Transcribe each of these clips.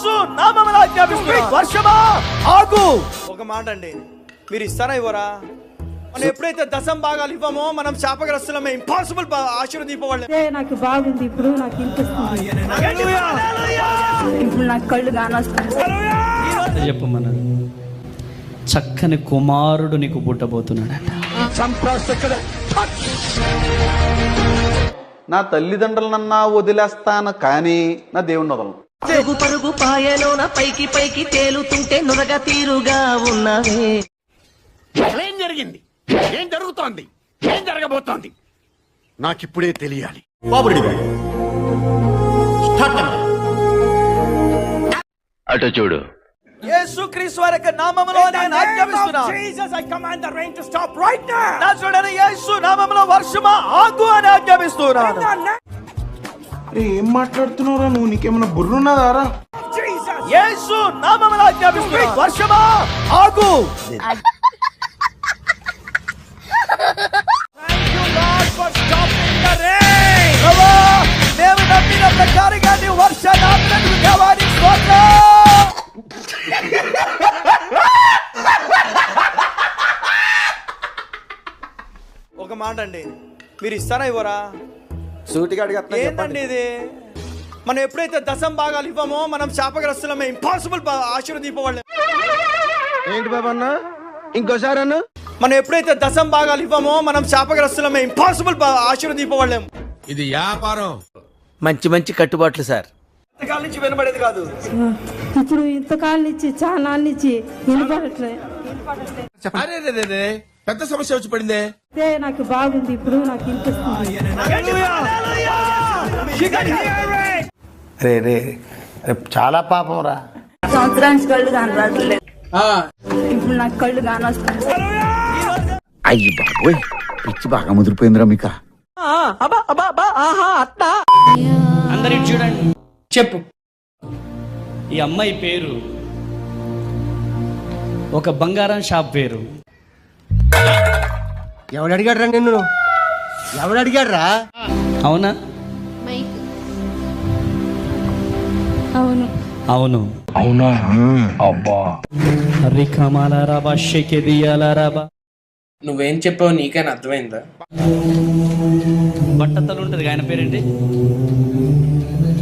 యేసు నామమున ఆజ్ఞాపిస్తున్నాను వర్షమా ఆగు. ఒక మాట అండి. మీరు ఇస్తారా ఇవ్వరా? మనం ఎప్పుడైతే దశం భాగాలు ఇవ్వమో మనం శాపగ్రస్తులమే ఇంపాసిబుల్ ఆశీర్వదింపవాళ్ళే అదే నాకు బాగుంది ఇప్పుడు నాకు ఇప్పుడు నాకు కళ్ళు కానొస్తుంది చక్కని కుమారుడు నీకు పుట్టబోతున్నాడట. నా తల్లిదండ్రులనన్నా వదిలేస్తాను కానీ నా దేవుని వదలను. పరుగు పరుగు పాయలోన పైకి పైకి తేలుతుంటే నురగ తీరుగా ఉన్నవే. ఏం జరిగింది? ఏం జరుగుతోంది? ఏం జరగబోతోంది? నాకిప్పుడే తెలియాలి. అటు చూడు. యేసు క్రీస్తు వారి యొక్క నామములో నేను ఆజ్ఞాపిస్తున్నాను Jesus, I command the rain to stop right now. నా చూడని యేసు నామములో వర్షమా ఆగు అని ఆజ్ఞాపిస్తున్నాను. ఏం మాట్లాడుతున్నావురా నువ్వు? నీకేమైనా బుర్రున్నదారా? యేసు నామములో ఆజ్ఞాపిస్తున్నాను వర్షమా? ఆగు. మేము నమ్మిన ప్రకారంగా నీ వర్షాన్ని ఆపినందుకు దేవానికి ఒక మాట అండి మీరు ఇస్తారా ఇవ్వరా? సూటిగా అడిగేస్తున్నా ఏంటండి ఇది? మనం ఎప్పుడైతే దశం భాగాలు ఇవ్వమో మనం శాపగ్రస్తులమే. ఇంపాసిబుల్ ఆశీర్వదింపవాళ్ళే ఏంటి బాబా అన్న? ఇంకోసారి అన్న? మనం ఎప్పుడైతే దశం భాగాలు ఇవ్వమో మనం శాపగ్రస్తులమే. ఇంపాసిబుల్ ఆశీర్వదింపవాళ్ళేం ఇది వ్యాపారం. మంచి మంచి కట్టుబాట్లు సార్. ఎంతకాలం నుంచి వినబడేది కాదు. ఇప్పుడు ఇంతకాలం నుంచి చాలా నుంచి వినపడట్లే అరే. పెద్ద సమస్య వచ్చి పడిందే. నాకు బాగుంది ఇప్పుడు నాకు వినిపిస్తుంది రే రే రే, చాలా పాపం రా. సంవత్సరానికి కళ్ళు కానరాట్లేదు ఇప్పుడు నాకు కళ్ళు కానొస్తుంది అయ్యి బాబోయ్ పిచ్చి బాగా ముదిరిపోయిందిరా మీకా. అందరి చూడండి. చెప్పు. ఈ అమ్మాయి పేరు ఒక బంగారం షాప్ పేరు. ఎవడు అడిగాడు రా నిన్ను? ఎవడు అడిగాడు రా అవునా అవును. అవును. అవునా? అబ్బా. రికమాలారాబా షెకెదియాలారాబా నువ్వేం చెప్పావు నీకైనా అర్థమైందా? బట్టతలు ఉంటుంది ఆయన పేరేంటి?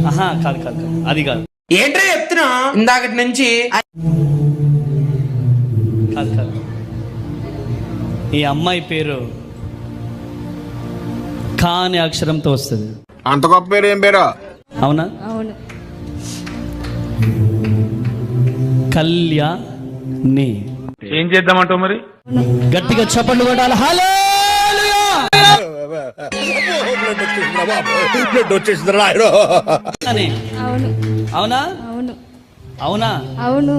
ఆహా కాదు కాదు కాదు. అది కాదు. ఏంటో చెప్తున్నా? ఇందాకటి నుంచి కాదు కాదు. ఈ అమ్మాయి పేరు కా అనే అక్షరంతో వస్తుంది. అంత గొప్ప పేరు ఏం పేరు? అవునా? అవును. కళ్యాణి ఏం చేద్దామంటావు మరి? గట్టిగా చప్పట్లు కొట్టాలి. హలో అవును. అవునా. అవును? అవునా. అవును?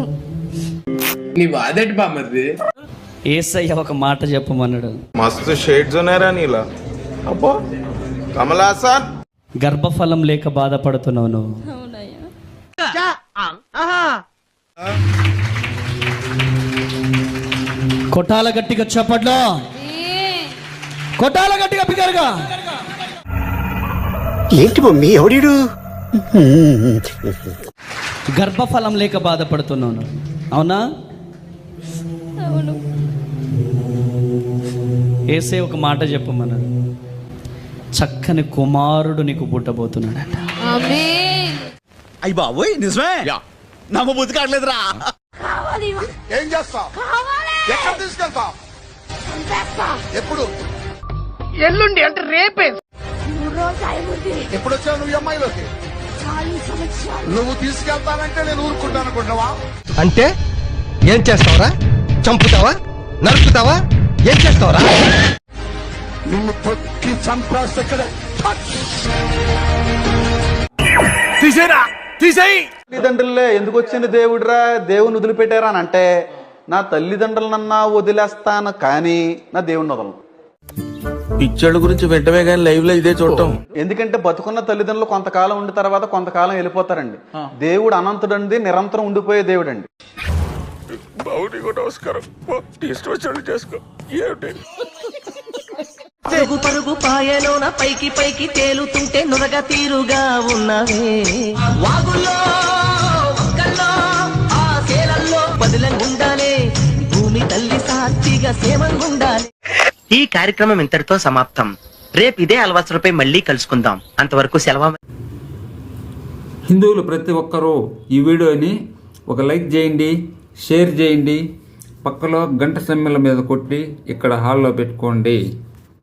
నీ బాధటి బామ్మది ఏసయ్య ఒక మాట చెప్పమన్నాడు. మస్తు షేడ్స్ ఉన్నాయరా నీలా. అబ్బో కమలాసన్ గర్భఫలం లేక బాధపడుతున్నావు నువ్వు. అవునయ్యా కొట్టాల గట్టిగా చప్పట్లో? కొట్టాల గట్టిగా బిగరగా? ఏంటి మమ్మీ ఎవడీడు? గర్భఫలం లేక బాధపడుతున్నాను అవునా? అవును. ఏసే ఒక మాట చెప్పమన్నాడు. చక్కని కుమారుడు నీకు పుట్టబోతున్నాడట. అయ్యి బాబోయ్ నిజమే? నమ్మ బుద్ధి కావట్లేదురా. ఏం చేస్తావు? ఎక్కడ తీసుకెళ్తావు? ఎప్పుడు? ఎల్లుండి అంటే రేపే. ఎప్పుడు వచ్చావు నువ్వు అమ్మాయిలోకి? నువ్వు తీసుకెళ్తానంటే నేను ఊరుకుంటాను అనుకుంటున్నావా? అంటే ఏం చేస్తావురా? చంపుతావా? నరుకుతావా? ఏం చేస్తావురా? నిన్ను తొక్కి చంపేస్తే ఇక్కడ తీసేరా తీసేయి! తల్లిదండ్రులే ఎందుకు వచ్చింది దేవుడిరా? దేవుని వదిలిపెట్టారా అని అంటే నా తల్లిదండ్రులనన్నా వదిలేస్తాను కానీ నా దేవుని వదలను. పిచ్చోళ్ళ గురించి వెంటనే కానీ లైవ్లో ఇదే చూడటం. ఎందుకంటే బతుకున్న తల్లిదండ్రులు కొంతకాలం ఉండిన తర్వాత కొంతకాలం వెళ్ళిపోతారండి. దేవుడు అనంతుడండి నిరంతరం ఉండిపోయే దేవుడండి. బాబు నీకు నమస్కారం ఇష్టం వచ్చినట్టు చేసుకో. ఏమిటి? పరుగు పరుగు పాయలోన పైకి పైకి తేలుతుంటే నురగ తీరుగా ఉన్నవే. వాగుల్లో ఒక్కల్లో ఆ భూమి తల్లి సాక్షిగా ఉండాలి ఈ కార్యక్రమం ఇంతటితో సమాప్తం. రేపు ఇదే అలవాసులపై మళ్ళీ కలుసుకుందాం. అంతవరకు సెలవు. హిందువులు ప్రతి ఒక్కరూ ఈ వీడియోని ఒక లైక్ చేయండి. షేర్ చేయండి. పక్కలో గంట సమ్మెల మీద కొట్టి ఇక్కడ హాల్లో పెట్టుకోండి.